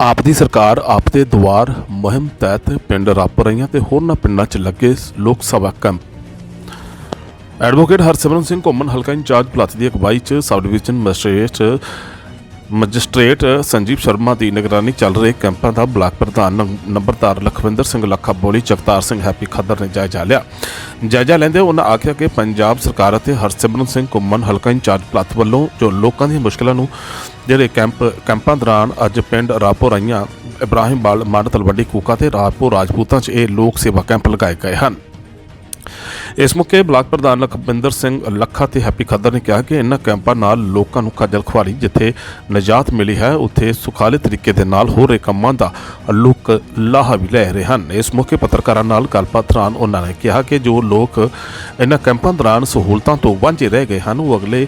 ਆਪ ਦੀ ਸਰਕਾਰ, ਆਪ ਦੇ ਦੁਆਰ ਮੁਹਿੰਮ ਤਹਿਤ ਪਿੰਡ ਰੱਪ ਰਹੀਆਂ ਤੇ ਹੋਰਨਾਂ ਪਿੰਡਾਂ 'ਚ ਲੱਗੇ ਲੋਕ ਸਭਾ ਕੈਂਪ। ਐਡਵੋਕੇਟ ਹਰਸਿਮਰਨ ਸਿੰਘ ਘੁੰਮਣ ਹਲਕਾ ਇੰਚਾਰਜ ਭਲੱਥ ਦੀ ਅਗਵਾਈ 'ਚ sub division magistrate magistrate Sanjeev Sharma ਦੀ ਨਿਗਰਾਨੀ ਚੱਲ ਰਹੇ ਕੈਂਪਾਂ ਦਾ ਬਲਾਕ ਪ੍ਰਧਾਨ ਨੰਬਰਦਾਰ ਲਖਵਿੰਦਰ ਸਿੰਘ ਲੱਖਾ ਬੋਲੀ ਜਗਤਾਰ ਸਿੰਘ ਹੈਪੀ ਖੱਦਰ ਨੇ ਜਾਇਜ਼ਾ ਲਿਆ। ਜਾਇਜ਼ਾ ਲੈਂਦੇ ਉਹਨਾਂ ਆਖਿਆ ਕਿ ਪੰਜਾਬ ਸਰਕਾਰ ਅਤੇ ਹਰਸਿਮਰਨ ਸਿੰਘ ਘੁੰਮਣ ਹਲਕਾ ਇੰਚਾਰਜ ਪਲੱਥ ਵੱਲੋਂ ਜੋ ਲੋਕਾਂ ਦੀਆਂ ਮੁਸ਼ਕਲਾਂ ਨੂੰ ਜਿਹੜੇ ਕੈਂਪ, ਕੈਂਪਾਂ ਦੌਰਾਨ ਅੱਜ ਪਿੰਡ ਰਾਪੋ ਰਾਈਆਂ ਇਬਰਾਹਿਮ ਬਾਲ ਮੰਡ ਤਲਵੰਡੀ ਕੂਕਾ ਤੇ ਰਾਪੋ ਰਾਜਪੂਤਾਂ 'ਚ ਇਹ ਲੋਕ ਸੇਵਾ ਕੈਂਪ ਲਗਾਏ ਗਏ ਹਨ। ਇਸ ਮੌਕੇ ਬਲਾਕ ਪ੍ਰਧਾਨ ਲਖਵਿੰਦਰ ਸਿੰਘ ਲੱਖਾ ਤੇ ਹੈਪੀ ਖੱਦਰ ਨੇ ਕਿਹਾ ਕਿ ਇਹਨਾਂ ਕੈਂਪਾਂ ਨਾਲ ਲੋਕਾਂ ਨੂੰ ਖੱਜਲ ਖੁਆਰੀ ਜਿੱਥੇ ਨਜਾਤ ਮਿਲੀ ਹੈ, ਉੱਥੇ ਸੁਖਾਲੇ ਤਰੀਕੇ ਦੇ ਨਾਲ ਹੋ ਰਹੇ ਕੰਮਾਂ ਦਾ ਲੋਕ ਲਾਹਾ ਵੀ ਲੈ ਰਹੇ ਹਨ। ਇਸ ਮੌਕੇ ਪੱਤਰਕਾਰਾਂ ਨਾਲ ਗੱਲਬਾਤ ਦੌਰਾਨ ਉਹਨਾਂ ਨੇ ਕਿਹਾ ਕਿ ਜੋ ਲੋਕ ਇਹਨਾਂ ਕੈਂਪਾਂ ਦੌਰਾਨ ਸਹੂਲਤਾਂ ਤੋਂ ਵਾਂਝੇ ਰਹਿ ਗਏ ਹਨ, ਉਹ ਅਗਲੇ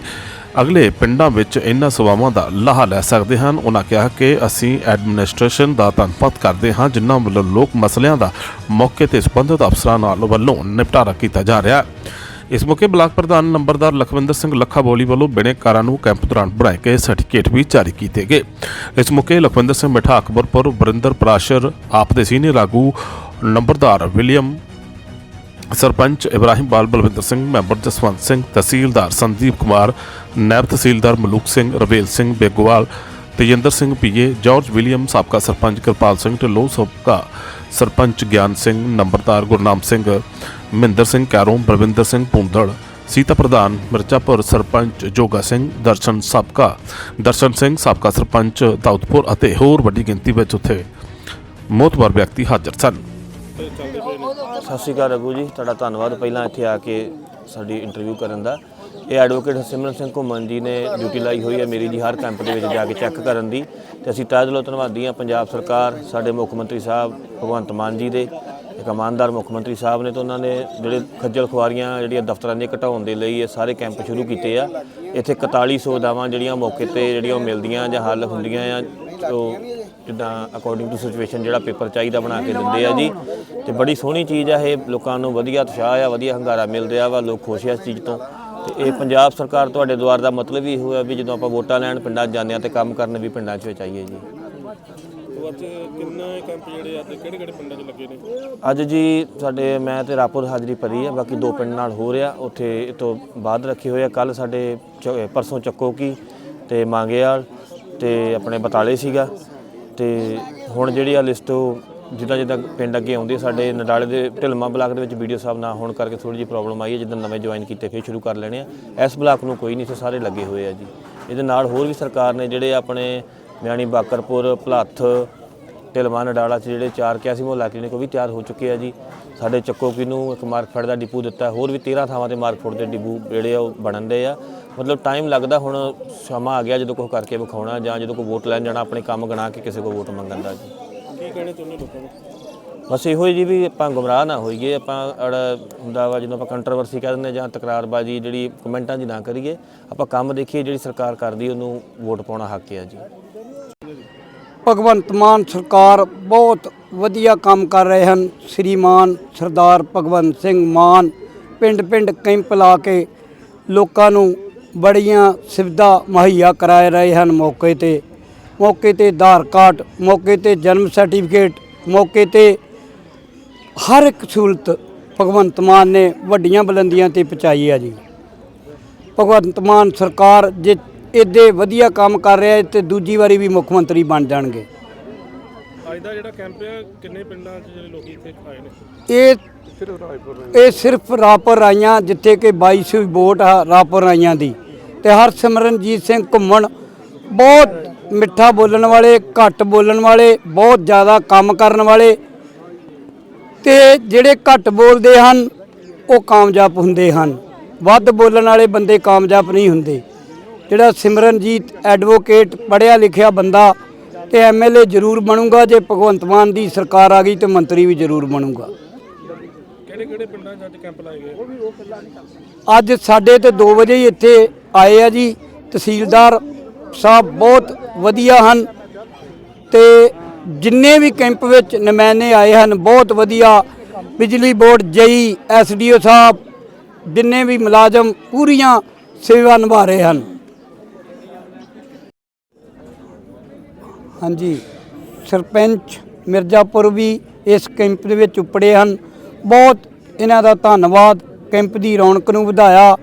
ਅਗਲੇ ਪਿੰਡਾਂ ਵਿੱਚ ਇਹਨਾਂ ਸੇਵਾਵਾਂ ਦਾ ਲਾਹਾ ਲੈ ਸਕਦੇ ਹਨ। ਉਹਨਾਂ ਕਿਹਾ ਕਿ ਅਸੀਂ ਐਡਮਿਨਿਸਟ੍ਰੇਸ਼ਨ ਦਾ ਧੰਨਵਾਦ ਕਰਦੇ ਹਾਂ, ਜਿਨ੍ਹਾਂ ਵੱਲੋਂ ਲੋਕ ਮਸਲਿਆਂ ਦਾ ਮੌਕੇ ਤੇ ਸਬੰਧਤ ਅਫਸਰਾਂ ਨਾਲ ਵੱਲੋਂ ਨਿਪਟਾਰਾ ਕੀਤਾ ਜਾ ਰਿਹਾ ਹੈ। ਇਸ ਮੌਕੇ ਬਲਾਕ ਪ੍ਰਧਾਨ ਨੰਬਰਦਾਰ ਲਖਵਿੰਦਰ ਸਿੰਘ ਲੱਖਾ ਬੋਲੀ ਵੱਲੋਂ ਬਿਨੇਕਾਰਾਂ ਨੂੰ ਕੈਂਪ ਦੌਰਾਨ ਬਣਾਏ ਗਏ ਸਰਟੀਫਿਕੇਟ ਵੀ ਜਾਰੀ ਕੀਤੇ ਗਏ। ਇਸ ਮੌਕੇ ਲਖਵਿੰਦਰ ਸਿੰਘ ਮਿਠਾ ਅਕਬਰਪੁਰ ਵਰਿੰਦਰ ਪ੍ਰਾਸ਼ਰ, ਆਪ ਦੇ ਸੀਨੀਅਰ ਆਗੂ ਨੰਬਰਦਾਰ William sarpanch Ibrahim Bal Balwinder Singh, member Jaswant Singh, tehsildar Sandeep Kumar naib tehsildar Malook Singh, Ravel Singh Begowal, Tejinder Singh PA, George William, ਸਾਬਕਾ ਸਰਪੰਚ ਕਿਰਪਾਲ ਸਿੰਘ ਢਿੱਲੋਂ, ਸਾਬਕਾ ਸਰਪੰਚ ਗਿਆਨ ਸਿੰਘ, ਨੰਬਰਦਾਰ ਗੁਰਨਾਮ ਸਿੰਘ, ਮਹਿੰਦਰ ਸਿੰਘ ਕੈਰੋਂ, ਬਲਵਿੰਦਰ ਸਿੰਘ ਪੁੰਦੜ ਸੀਤਾ ਪ੍ਰਧਾਨ ਮਿਰਜ਼ਾਪੁਰ, ਸਰਪੰਚ ਜੋਗਾ ਸਿੰਘ, ਦਰਸ਼ਨ ਸਾਬਕਾ, ਦਰਸ਼ਨ ਸਿੰਘ, ਸਾਬਕਾ ਸਰਪੰਚ ਦਾਊਦਪੁਰ ਅਤੇ ਹੋਰ ਵੱਡੀ ਗਿਣਤੀ ਵਿੱਚ ਉੱਥੇ ਮੋਤਬਰ ਵਿਅਕਤੀ ਹਾਜ਼ਰ ਸਨ। ਸਤਿ ਸ਼੍ਰੀ ਅਕਾਲ ਰਘੂ ਜੀ, ਤੁਹਾਡਾ ਧੰਨਵਾਦ ਪਹਿਲਾਂ ਇੱਥੇ ਆ ਕੇ ਸਾਡੀ ਇੰਟਰਵਿਊ ਕਰਨ ਦਾ। ਇਹ ਐਡਵੋਕੇਟ ਸਿਮਰਨ ਸਿੰਘ ਘੁੰਮਣ ਜੀ ਨੇ ਡਿਊਟੀ ਲਾਈ ਹੋਈ ਹੈ ਮੇਰੀ ਜੀ, ਹਰ ਕੈਂਪ ਦੇ ਵਿੱਚ ਜਾ ਕੇ ਚੈੱਕ ਕਰਨ ਦੀ। ਤੇ ਅਸੀਂ ਤਹਿ ਦਿਲੋਂ ਧੰਨਵਾਦੀ ਹਾਂ ਪੰਜਾਬ ਸਰਕਾਰ, ਸਾਡੇ ਮੁੱਖ ਮੰਤਰੀ ਸਾਹਿਬ ਭਗਵੰਤ ਮਾਨ ਜੀ ਦੇ। ਇੱਕ ਇਮਾਨਦਾਰ ਮੁੱਖ ਮੰਤਰੀ ਸਾਹਿਬ ਨੇ ਤਾਂ ਉਹਨਾਂ ਨੇ ਜਿਹੜੇ ਖੱਜਲ ਖੁਆਰੀਆਂ, ਜਿਹੜੀਆਂ ਦਫ਼ਤਰਾਂ ਦੀਆਂ ਘਟਾਉਣ ਦੇ ਲਈ ਇਹ ਸਾਰੇ ਕੈਂਪ ਸ਼ੁਰੂ ਕੀਤੇ ਆ। ਇੱਥੇ 4100 ਦਾਵਾਂ ਜਿਹੜੀਆਂ ਮੌਕੇ ਤੇ ਜਿਹੜੀਆਂ ਉਹ ਮਿਲਦੀਆਂ ਜਾਂ ਹੱਲ ਹੁੰਦੀਆਂ ਆ ਉਹ ਜਿੱਦਾਂ ਅਕੋਰਡਿੰਗ ਟੂ ਸਿਚੁਏਸ਼ਨ ਜਿਹੜਾ ਪੇਪਰ ਚਾਹੀਦਾ ਬਣਾ ਕੇ ਦਿੰਦੇ ਆ ਜੀ। ਤੇ ਬੜੀ ਸੋਹਣੀ ਚੀਜ਼ ਆ ਇਹ ਲੋਕਾਂ ਨੂੰ ਵਧੀਆ ਉਤਸ਼ਾਹ ਆ ਵਧੀਆ ਹੰਗਾਰਾ ਮਿਲ ਰਿਹਾ ਵਾ ਲੋਕ ਖੁਸ਼ ਆ ਇਸ ਚੀਜ਼ ਤੋਂ। ਤੇ ਇਹ ਪੰਜਾਬ ਸਰਕਾਰ ਤੁਹਾਡੇ ਦੁਆਰ ਦਾ ਮਤਲਬ ਹੀ ਇਹੋ ਹੈ ਵੀ ਜਦੋਂ ਆਪਾਂ ਵੋਟਾਂ ਲੈਣ ਪਿੰਡਾਂ ਜਾਂਦੇ ਆ ਤੇ ਕੰਮ ਕਰਨ ਵੀ ਪਿੰਡਾਂ 'ਚ ਚਾਹੀਏ ਜੀ। ਅੱਜ ਕਿੰਨਾ ਕੈਂਪ ਜਿਹੜੇ ਆ ਤੇ ਕਿਹੜੇ ਕਿਹੜੇ ਪਿੰਡਾਂ 'ਚ ਲੱਗੇ ਨੇ? ਅੱਜ ਜੀ ਸਾਡੇ ਮੈਂ ਤੇ ਰਾਪੁਰ ਹਾਜ਼ਰੀ ਭਰੀ ਆ ਬਾਕੀ ਦੋ ਪਿੰਡ ਨਾਲ ਹੋ ਰਿਹਾ। ਉੱਥੇ ਇਹ ਤੋਂ ਬਾਅਦ ਰੱਖੇ ਹੋਏ ਆ। ਕੱਲ ਸਾਡੇ ਪਰਸੋਂ ਚੱਕੋ ਕੀ ਤੇ ਮੰਗੇਵਾਲ ਤੇ ਆਪਣੇ ਬਤਾਲੇ ਸੀਗਾ। ਤੇ ਹੁਣ ਜਿਹੜੀ ਆ ਲਿਸਟ ਉਹ ਜਿੱਦਾਂ ਜਿੱਦਾਂ ਪਿੰਡ ਅੱਗੇ ਆਉਂਦੇ ਸਾਡੇ ਨਡਾਲੇ ਦੇ ਢਿਲਮਾ ਬਲਾਕ ਦੇ ਵਿੱਚ ਵੀਡੀਓ ਸਾਹਿਬ ਨਾ ਹੋਣ ਕਰਕੇ ਥੋੜੀ ਜਿਹੀ ਪ੍ਰੋਬਲਮ ਆਈ ਹੈ, ਜਿੱਦਾਂ ਨਵੇਂ ਜੁਆਇਨ ਕੀਤੇ ਫਿਰ ਸ਼ੁਰੂ ਕਰ ਲੈਣੇ ਆ। ਇਸ ਬਲਾਕ ਨੂੰ ਕੋਈ ਨਹੀਂ ਸੀ, ਸਾਰੇ ਲੱਗੇ ਹੋਏ ਆ ਜੀ। ਇਹਦੇ ਨਾਲ ਹੋਰ ਵੀ ਸਰਕਾਰ ਨੇ ਜਿਹੜੇ ਆਪਣੇ ਮਿਆਣੀ ਬਾਕਰਪੁਰ, ਭਲੱਥ ਢਿਲਮਾ ਨਡਾਲਾ ਚ ਜਿਹੜੇ ਚਾਰ ਕਿਆਸੀ ਮੁਹੱਲਾ ਕਲੀਨਿਕ ਉਹ ਵੀ ਤਿਆਰ ਹੋ ਚੁੱਕੇ ਆ ਜੀ। ਸਾਡੇ ਚੱਕੋਕੀ ਨੂੰ ਇੱਕ ਮਾਰਕਫੈਟ ਦਾ ਡਿਪੂ ਦਿੱਤਾ ਹੋਰ ਵੀ 13 ਥਾਵਾਂ ਤੇ ਮਾਰਕਫੈਟ ਦੇ ਡਿਪੂ ਜਿਹੜੇ ਆ ਉਹ ਬਣਨ ਦੇ ਆ। ਮਤਲਬ ਟਾਈਮ ਲੱਗਦਾ ਹੁਣ ਸਮਾਂ ਆ ਗਿਆ ਜਦੋਂ ਕੋਈ ਕਰਕੇ ਵਿਖਾਉਣਾ ਜਾਂ ਜਦੋਂ ਕੋਈ ਵੋਟ ਲੈਣ ਜਾਣਾ ਆਪਣੇ ਕੰਮ ਗਣਾ ਕੇ ਕਿਸੇ ਕੋਲ ਵੋਟ ਮੰਗਣ ਦਾ ਜੀ। ਕੀ ਕਹਿਣੇ ਚਾਹੁੰਦੇ ਲੋਕਾਂ ਨੂੰ? ਬਸ ਇਹੋ ਜੀ ਵੀ ਆਪਾਂ ਗੁੰਮਰਾਹ ਨਾ ਹੋਈਏ ਆਪਾਂ ਅੜ ਹੁੰਦਾ ਵਾ ਜਦੋਂ ਆਪਾਂ ਕੰਟਰੋਵਰਸੀ ਕਹਿ ਦਿੰਦੇ ਜਾਂ ਤਕਰਾਰਬਾਜ਼ੀ ਜਿਹੜੀ ਕਮੈਂਟਾਂ ਦੀ ਨਾ ਕਰੀਏ ਆਪਾਂ ਕੰਮ ਦੇਖੀਏ ਜਿਹੜੀ ਸਰਕਾਰ ਕਰਦੀ ਉਹਨੂੰ ਵੋਟ ਪਾਉਣਾ ਹੱਕ ਹੈ ਜੀ। ਭਗਵੰਤ ਮਾਨ ਸਰਕਾਰ ਬਹੁਤ ਵਧੀਆ ਕੰਮ ਕਰ ਰਹੇ ਹਨ। ਸ਼੍ਰੀਮਾਨ ਸਰਦਾਰ ਭਗਵੰਤ ਸਿੰਘ ਮਾਨ ਪਿੰਡ ਪਿੰਡ ਕੈਂਪ ਲਾ ਕੇ ਲੋਕਾਂ ਨੂੰ ਬੜੀਆਂ ਸੁਵਿਧਾ ਮੁਹੱਈਆ ਕਰਾ ਰਹੇ ਹਨ। ਮੌਕੇ ਤੇ ਮੌਕੇ ਤੇ ਆਧਾਰ ਕਾਰਡ, ਮੌਕੇ ਤੇ ਜਨਮ ਸਰਟੀਫਿਕੇਟ, ਮੌਕੇ ਤੇ ਹਰ ਇੱਕ ਸਹੂਲਤ ਭਗਵੰਤ ਮਾਨ ਨੇ ਵੱਡੀਆਂ ਬੁਲੰਦੀਆਂ ਤੇ ਪਹੁੰਚਾਈ ਹੈ ਜੀ। ਭਗਵੰਤ ਮਾਨ ਸਰਕਾਰ ਜੇ ਇੱਦੇ ਵਧੀਆ ਕੰਮ ਕਰ ਰਿਹਾ ਹੈ ਤੇ ਦੂਜੀ ਵਾਰੀ ਵੀ ਮੁੱਖ ਮੰਤਰੀ ਬਣ ਜਾਣਗੇ। ਅੱਜ ਦਾ ਜਿਹੜਾ ਕੈਂਪ ਆ ਕਿੰਨੇ ਪਿੰਡਾਂ 'ਚ ਜਿਹੜੇ ਲੋਕੀ ਇੱਥੇ ਆਏ ਨੇ? ਇਹ ਇਹ ਸਿਰਫ ਰਾਪਰ ਰਾਈਆਂ ਜਿੱਥੇ ਕਿ 2200 ਵੋਟ ਆ ਰਾਪਰ ਰਾਈਆਂ ਦੀ। ਤੇ ਹਰਸਿਮਰਨਜੀਤ ਸਿੰਘ ਘੁੰਮਣ ਬਹੁਤ ਮਿੱਠਾ ਬੋਲਣ ਵਾਲੇ ਘੱਟ ਬੋਲਣ ਵਾਲੇ ਬਹੁਤ ਜ਼ਿਆਦਾ ਕੰਮ ਕਰਨ ਵਾਲੇ ਤੇ ਜਿਹੜੇ ਘੱਟ ਬੋਲਦੇ ਹਨ ਉਹ ਕਾਮਯਾਬ ਹੁੰਦੇ ਹਨ। ਵੱਧ ਬੋਲਣ ਵਾਲੇ ਬੰਦੇ ਕਾਮਯਾਬ ਨਹੀਂ ਹੁੰਦੇ। ਜਿਹੜਾ ਸਿਮਰਨਜੀਤ ਐਡਵੋਕੇਟ ਪੜ੍ਹਿਆ ਲਿਖਿਆ ਬੰਦਾ ਤੇ ਐਮਐਲਏ ਜ਼ਰੂਰ ਬਣੂਗਾ ਜੇ ਭਗਵੰਤ ਮਾਨ ਦੀ ਸਰਕਾਰ ਆ ਗਈ ਤੇ ਮੰਤਰੀ ਵੀ ਜ਼ਰੂਰ ਬਣੂਗਾ। ਕਿਹੜੇ ਕਿਹੜੇ ਪਿੰਡਾਂ 'ਚ ਅੱਜ ਕੈਂਪ ਲਾਏ ਗਏ? ਅੱਜ ਸਾਡੇ ਤੇ 2 ਵਜੇ ਹੀ ਇੱਥੇ ਆਏ ਆ ਜੀ ਤਹਿਸੀਲਦਾਰ ਸਾਹਿਬ ਬਹੁਤ ਵਧੀਆ ਹਨ ਤੇ ਜਿੰਨੇ ਵੀ ਕੈਂਪ ਵਿੱਚ ਨੁਮਾਇੰਦੇ ਆਏ ਹਨ ਬਹੁਤ ਵਧੀਆ। ਬਿਜਲੀ ਬੋਰਡ ਜਈ ਐਸਡੀਓ ਸਾਹਿਬ ਜਿੰਨੇ ਵੀ ਮੁਲਾਜ਼ਮ ਪੂਰੀਆਂ ਸੇਵਾ ਨਿਭਾ ਰਹੇ ਹਨ। ਹਾਂਜੀ। ਸਰਪੰਚ ਮਿਰਜ਼ਾਪੁਰ ਵੀ ਇਸ ਕੈਂਪ ਦੇ ਵਿੱਚ ਉਪੜੇ ਹਨ। ਬਹੁਤ ਇਹਨਾਂ ਦਾ ਧੰਨਵਾਦ ਕੈਂਪ ਦੀ ਰੌਣਕ ਨੂੰ ਵਧਾਇਆ।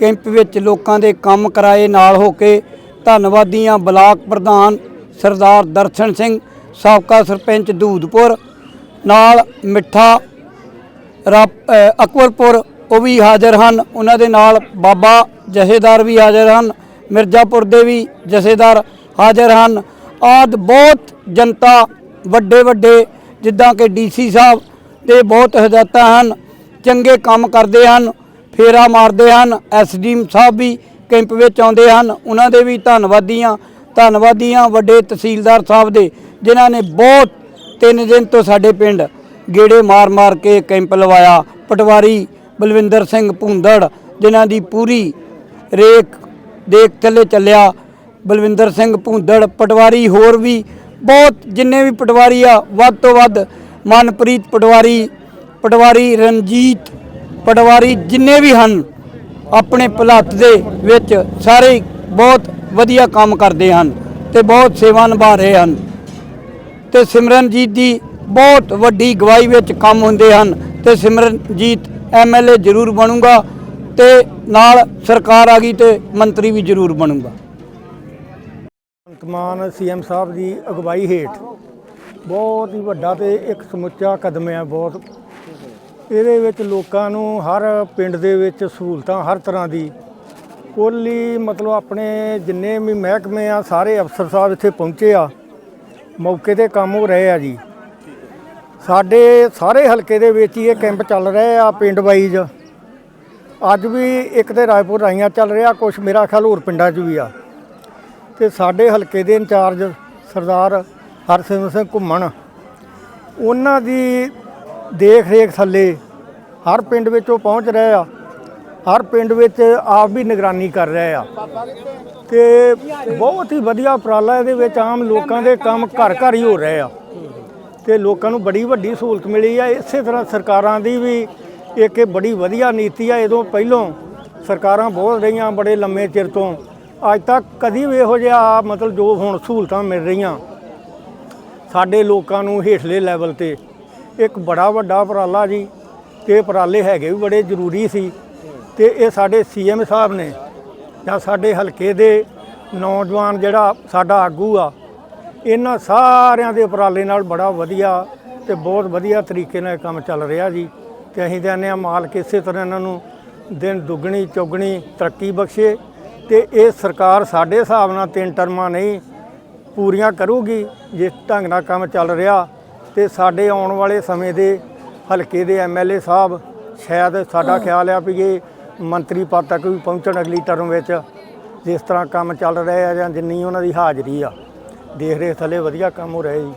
ਕੈਂਪ ਵਿੱਚ ਲੋਕਾਂ ਦੇ ਕੰਮ ਕਰਾਏ ਨਾਲ ਹੋ ਕੇ ਧੰਨਵਾਦੀਆਂ ਬਲਾਕ ਪ੍ਰਧਾਨ ਸਰਦਾਰ ਦਰਸ਼ਨ ਸਿੰਘ, ਸਾਬਕਾ ਸਰਪੰਚ ਦੂਦਪੁਰ ਨਾਲ ਮਿੱਠਾ ਰੱਬ ਅਕਬਰਪੁਰ ਉਹ ਵੀ ਹਾਜ਼ਰ ਹਨ। ਉਹਨਾਂ ਦੇ ਨਾਲ ਬਾਬਾ ਜਥੇਦਾਰ ਵੀ ਹਾਜ਼ਰ ਹਨ। ਮਿਰਜ਼ਾਪੁਰ ਦੇ ਵੀ ਜਥੇਦਾਰ ਹਾਜ਼ਰ ਹਨ। ਆਦ ਬਹੁਤ ਜਨਤਾ ਵੱਡੇ ਵੱਡੇ ਜਿੱਦਾਂ ਕਿ ਡੀਸੀ ਸਾਹਿਬ ਦੇ ਬਹੁਤ ਹਦਾਇਤਾਂ ਹਨ, ਚੰਗੇ ਕੰਮ ਕਰਦੇ ਹਨ, ਫੇਰਾ ਮਾਰਦੇ ਹਨ ਐਸਡੀਐਮ ਸਾਹਿਬ ਵੀ ਕੈਂਪ ਵਿੱਚ ਆਉਂਦੇ ਹਨ, ਉਹਨਾਂ ਦੇ ਵੀ ਧੰਨਵਾਦੀਆਂ ਧੰਨਵਾਦੀਆਂ ਵੱਡੇ ਤਹਿਸੀਲਦਾਰ ਸਾਹਿਬ ਦੇ, ਜਿਨ੍ਹਾਂ ਨੇ ਬਹੁਤ ਤਿੰਨ ਦਿਨ ਤੋਂ ਸਾਡੇ ਪਿੰਡ ਗੇੜੇ ਮਾਰ-ਮਾਰ ਕੇ ਕੈਂਪ ਲਵਾਇਆ, ਪਟਵਾਰੀ ਬਲਵਿੰਦਰ ਸਿੰਘ ਭੁੰਦੜ, ਜਿਨ੍ਹਾਂ ਦੀ ਪੂਰੀ ਰੇਖ ਦੇਖ ਥੱਲੇ ਚੱਲਿਆ ਬਲਵਿੰਦਰ ਸਿੰਘ ਭੁੰਦੜ, ਪਟਵਾਰੀ ਹੋਰ ਵੀ ਬਹੁਤ ਜਿੰਨੇ ਵੀ ਪਟਵਾਰੀ ਆ, ਵੱਧ ਤੋਂ ਵੱਧ ਮਨਪ੍ਰੀਤ ਪਟਵਾਰੀ ਪਟਵਾਰੀ ਰਣਜੀਤ, ਪਟਵਾਰੀ ਜਿੰਨੇ ਵੀ ਹਨ, ਆਪਣੇ ਭਲੱਤ ਦੇ ਵਿੱਚ ਸਾਰੇ ਬਹੁਤ ਵਧੀਆ ਕੰਮ ਕਰਦੇ ਹਨ ਤੇ ਬਹੁਤ ਸੇਵਾ ਨਿਭਾ ਰਹੇ ਹਨ। ਤੇ ਸਿਮਰਨਜੀਤ ਦੀ ਬਹੁਤ ਵੱਡੀ ਗਵਾਹੀ ਵਿੱਚ ਕੰਮ ਹੁੰਦੇ ਹਨ ਤੇ ਸਿਮਰਨਜੀਤ ਐਮਐਲਏ ਜ਼ਰੂਰ ਬਣੂਗਾ ਤੇ ਨਾਲ ਸਰਕਾਰ ਆ ਗਈ ਤੇ ਮੰਤਰੀ ਵੀ ਜ਼ਰੂਰ ਬਣੂਗਾ। ਭਗਵੰਤ ਮਾਨ ਸੀਐਮ ਸਾਹਿਬ ਦੀ ਅਗਵਾਈ ਹੇਠ ਬਹੁਤ ਹੀ ਵੱਡਾ ਤੇ ਇੱਕ ਸਮੁੱਚਾ ਕਦਮ ਹੈ ਬਹੁਤ। ਇਹਦੇ ਵਿੱਚ ਲੋਕਾਂ ਨੂੰ ਹਰ ਪਿੰਡ ਦੇ ਵਿੱਚ ਸਹੂਲਤਾਂ ਹਰ ਤਰ੍ਹਾਂ ਦੀ। ਕੁੱਲ ਹੀ ਮਤਲਬ ਆਪਣੇ ਜਿੰਨੇ ਵੀ ਮਹਿਕਮੇ ਆ, ਸਾਰੇ ਅਫਸਰ ਸਾਹਿਬ ਇੱਥੇ ਪਹੁੰਚੇ ਆ। ਮੌਕੇ ਤੇ ਕੰਮ ਹੋ ਰਹੇ ਆ ਜੀ। ਸਾਡੇ ਸਾਰੇ ਹਲਕੇ ਦੇ ਵਿੱਚ ਹੀ ਇਹ ਕੈਂਪ ਚੱਲ ਰਹੇ ਆ ਪਿੰਡ ਵਾਈਜ਼। ਅੱਜ ਵੀ ਇੱਕ ਤੇ ਰਾਏਪੁਰ ਰਾਈਆਂ ਚੱਲ ਰਿਹਾ ਕੁਝ ਮੇਰਾ ਖਿਆਲ ਹੋਰ ਪਿੰਡਾਂ 'ਚ ਵੀ ਆ। ਤੇ ਸਾਡੇ ਹਲਕੇ ਦੇ ਇੰਚਾਰਜ ਸਰਦਾਰ ਹਰਸਿਮਰਤ ਸਿੰਘ ਘੁੰਮਣ, ਉਹਨਾਂ ਦੀ ਦੇਖ ਰੇਖ ਥੱਲੇ ਹਰ ਪਿੰਡ ਵਿੱਚ ਉਹ ਪਹੁੰਚ ਰਹੇ ਆ, ਹਰ ਪਿੰਡ ਵਿੱਚ ਆਪ ਵੀ ਨਿਗਰਾਨੀ ਕਰ ਰਹੇ ਆ। ਤੇ ਬਹੁਤ ਹੀ ਵਧੀਆ ਉਪਰਾਲਾ ਇਹਦੇ ਵਿੱਚ ਆਮ ਲੋਕਾਂ ਦੇ ਕੰਮ ਘਰ ਘਰ ਹੀ ਹੋ ਰਹੇ ਆ। ਤੇ ਲੋਕਾਂ ਨੂੰ ਬੜੀ ਵੱਡੀ ਸਹੂਲਤ ਮਿਲੀ ਆ। ਇਸੇ ਤਰ੍ਹਾਂ ਸਰਕਾਰਾਂ ਦੀ ਵੀ ਇੱਕ ਇਹ ਬੜੀ ਵਧੀਆ ਨੀਤੀ ਆ। ਇਹਦੋਂ ਪਹਿਲੋਂ ਸਰਕਾਰਾਂ ਬਹੁਤ ਰਹੀਆਂ ਬੜੇ ਲੰਮੇ ਚਿਰ ਤੋਂ ਅੱਜ ਤੱਕ ਕਦੀ ਵੀ ਇਹੋ ਜਿਹਾ ਮਤਲਬ ਜੋ ਹੁਣ ਸਹੂਲਤਾਂ ਮਿਲ ਰਹੀਆਂ ਸਾਡੇ ਲੋਕਾਂ ਨੂੰ ਹੇਠਲੇ ਲੈਵਲ ਤੇ, ਇੱਕ ਬੜਾ ਵੱਡਾ ਉਪਰਾਲਾ ਜੀ, ਤੇ ਉਪਰਾਲੇ ਹੈਗੇ ਵੀ ਬੜੇ ਜ਼ਰੂਰੀ ਸੀ ਤੇ ਇਹ ਸਾਡੇ ਸੀਐਮ ਸਾਹਿਬ ਨੇ ਜਾਂ ਸਾਡੇ ਹਲਕੇ ਦੇ ਨੌਜਵਾਨ ਜਿਹੜਾ ਸਾਡਾ ਆਗੂ ਆ, ਇਹਨਾਂ ਸਾਰਿਆਂ ਦੇ ਉਪਰਾਲੇ ਨਾਲ ਬੜਾ ਵਧੀਆ ਤੇ ਬਹੁਤ ਵਧੀਆ ਤਰੀਕੇ ਨਾਲ ਇਹ ਕੰਮ ਚੱਲ ਰਿਹਾ ਜੀ। ਤੇ ਅਸੀਂ ਕਹਿੰਦੇ ਆ ਮਾਲਕ ਇਸੇ ਤਰ੍ਹਾਂ ਇਹਨਾਂ ਨੂੰ ਦਿਨ ਦੁੱਗਣੀ, ਚੌਗਣੀ ਤਰੱਕੀ ਬਖਸ਼ੇ ਤੇ ਇਹ ਸਰਕਾਰ ਸਾਡੇ ਹਿਸਾਬ ਨਾਲ ਤਿੰਨ ਟਰਮਾਂ ਨਹੀਂ ਪੂਰੀਆਂ ਕਰੂਗੀ ਜਿਸ ਢੰਗ ਨਾਲ ਕੰਮ ਚੱਲ ਰਿਹਾ ਤੇ ਸਾਡੇ ਆਉਣ ਵਾਲੇ ਸਮੇਂ ਦੇ ਹਲਕੇ ਦੇ ਐਮਐਲਏ ਸਾਹਿਬ ਸ਼ਾਇਦ ਸਾਡਾ ਖਿਆਲ ਆ ਵੀ ਇਹ ਮੰਤਰੀ ਪਦ ਤੱਕ ਵੀ ਪਹੁੰਚਣ ਅਗਲੀ ਟਰਮ ਵਿੱਚ ਜਿਸ ਤਰ੍ਹਾਂ ਕੰਮ ਚੱਲ ਰਿਹਾ ਜਾਂ ਜਿੰਨੀ ਉਹਨਾਂ ਦੀ ਹਾਜ਼ਰੀ ਆ। ਦੇਖ ਰੇਖ ਥੱਲੇ ਵਧੀਆ ਕੰਮ ਹੋ ਰਿਹਾ ਜੀ।